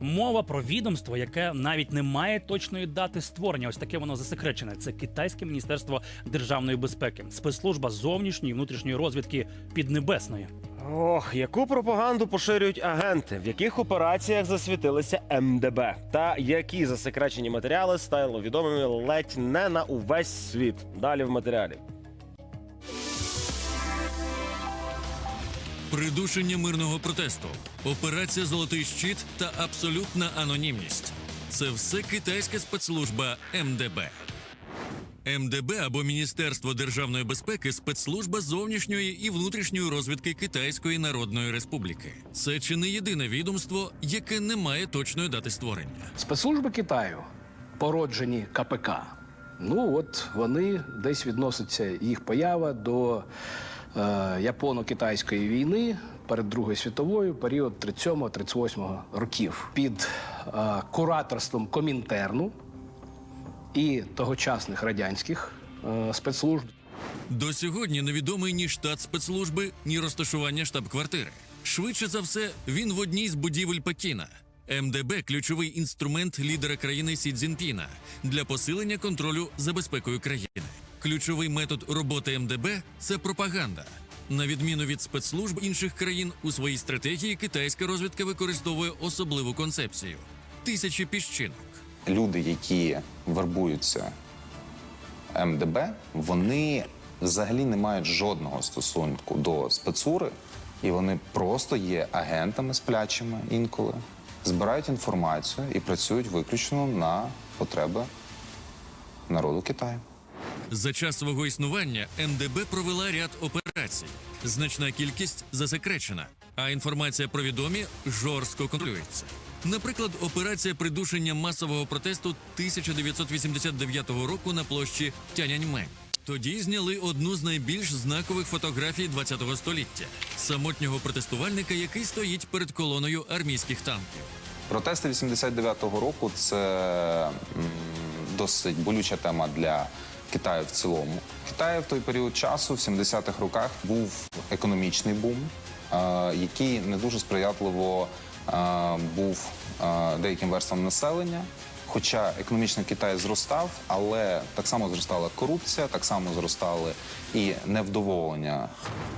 Мова про відомство, яке навіть не має точної дати створення. Ось таке воно засекречене. Це китайське міністерство державної безпеки, спецслужба зовнішньої і внутрішньої розвідки Піднебесної. Ох, яку пропаганду поширюють агенти, в яких операціях засвітилися МДБ, та які засекречені матеріали стали відомими ледь не на увесь світ. Далі в матеріалі. Придушення мирного протесту, операція Золотий щит та абсолютна анонімність це все китайська спецслужба МДБ. МДБ або Міністерство державної безпеки спецслужба зовнішньої і внутрішньої розвідки Китайської Народної Республіки. Це чи не єдине відомство, яке не має точної дати створення. Спецслужби Китаю, породжені КПК. Ну от вони десь відносяться їх поява до е, японо-китайської війни перед Другою світовою, період 37-38 років, під е, кураторством Комінтерну і тогочасних радянських е, спецслужб. До сьогодні невідомий ні штат спецслужби, ні розташування штаб-квартири. Швидше за все, він в одній з будівель Пекіна. МДБ ключовий інструмент лідера країни Сі Цзіньпіна для посилення контролю за безпекою країни. Ключовий метод роботи МДБ це пропаганда. На відміну від спецслужб інших країн, у своїй стратегії китайська розвідка використовує особливу концепцію тисячі піщинок. люди, які вербуються МДБ, вони взагалі не мають жодного стосунку до спецури, і вони просто є агентами сплячими інколи, збирають інформацію і працюють виключно на потреби народу Китаю. За час свого існування МДБ провела ряд операцій. Значна кількість засекречена, а інформація про відомі жорстко контролюється. Наприклад, операція придушення масового протесту 1989 року на площі Тяньаньмень. Тоді зняли одну з найбільш знакових фотографій ХХ століття самотнього протестувальника, який стоїть перед колоною армійських танків. Протести 89-го року це досить болюча тема для Китаю в цілому. Китай в той період часу, в 70-х роках, був економічний бум, е, який не дуже сприятливо е, був е, деяким верствам населення. Хоча економічно Китай зростав, але так само зростала корупція, так само зростали і невдоволення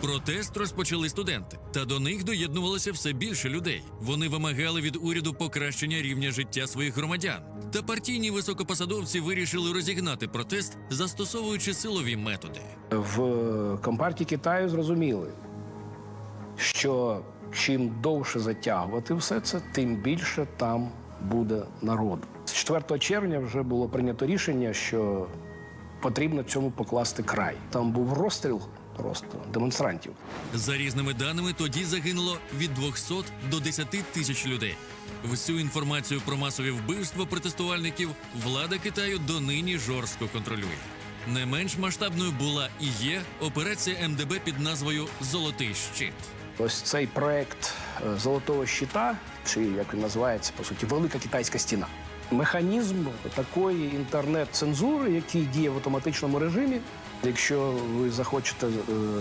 Протест розпочали студенти, та до них доєднувалося все більше людей. Вони вимагали від уряду покращення рівня життя своїх громадян. Та партійні високопосадовці вирішили розігнати протест, застосовуючи силові методи. В Компартії Китаю зрозуміли, що чим довше затягувати все це, тим більше там буде народу. З 4 червня вже було прийнято рішення, що потрібно цьому покласти край. Там був розстріл просто демонстрантів. За різними даними, тоді загинуло від 200 до 10 тисяч людей. Всю інформацію про масові вбивства протестувальників влада Китаю донині жорстко контролює. Не менш масштабною була і є операція МДБ під назвою Золотий щит. Ось цей проект е, Золотого щита, чи як він називається, по суті, Велика Китайська стіна. Механізм такої інтернет-цензури, який діє в автоматичному режимі. Якщо ви захочете е,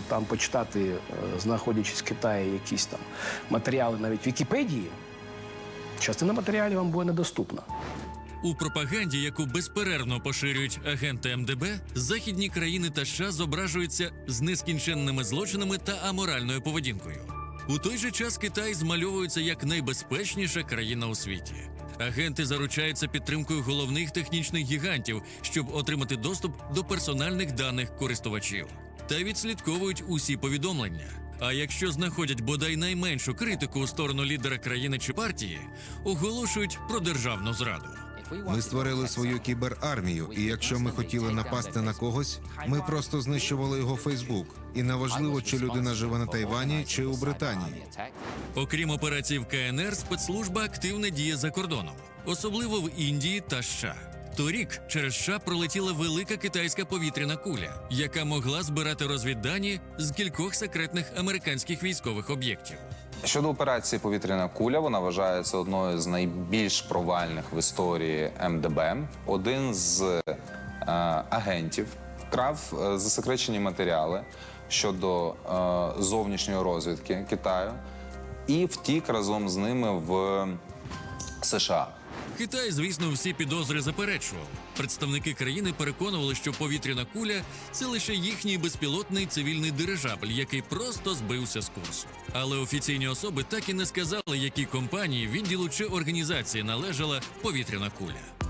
там почитати, е, знаходячись в Китаї, якісь там матеріали навіть Вікіпедії, частина матеріалів вам буде недоступна. У пропаганді, яку безперервно поширюють агенти МДБ, західні країни та США зображуються з нескінченними злочинами та аморальною поведінкою. У той же час Китай змальовується як найбезпечніша країна у світі. Агенти заручаються підтримкою головних технічних гігантів, щоб отримати доступ до персональних даних користувачів, та відслідковують усі повідомлення. А якщо знаходять бодай найменшу критику у сторону лідера країни чи партії, оголошують про державну зраду. Ми створили свою кіберармію, і якщо ми хотіли напасти на когось, ми просто знищували його Фейсбук. І неважливо, чи людина живе на Тайвані чи у Британії. Окрім операцій в КНР, спецслужба активно діє за кордоном, особливо в Індії та США. Торік через США пролетіла велика китайська повітряна куля, яка могла збирати розвіддані з кількох секретних американських військових об'єктів. Щодо операції Повітряна куля, вона вважається одною з найбільш провальних в історії МДБ. Один з е, агентів вкрав е, засекречені матеріали щодо е, зовнішньої розвідки Китаю і втік разом з ними в США. Китай, звісно, всі підозри заперечував. Представники країни переконували, що повітряна куля це лише їхній безпілотний цивільний дирижабль, який просто збився з курсу. Але офіційні особи так і не сказали, які компанії, відділу чи організації належала повітряна куля.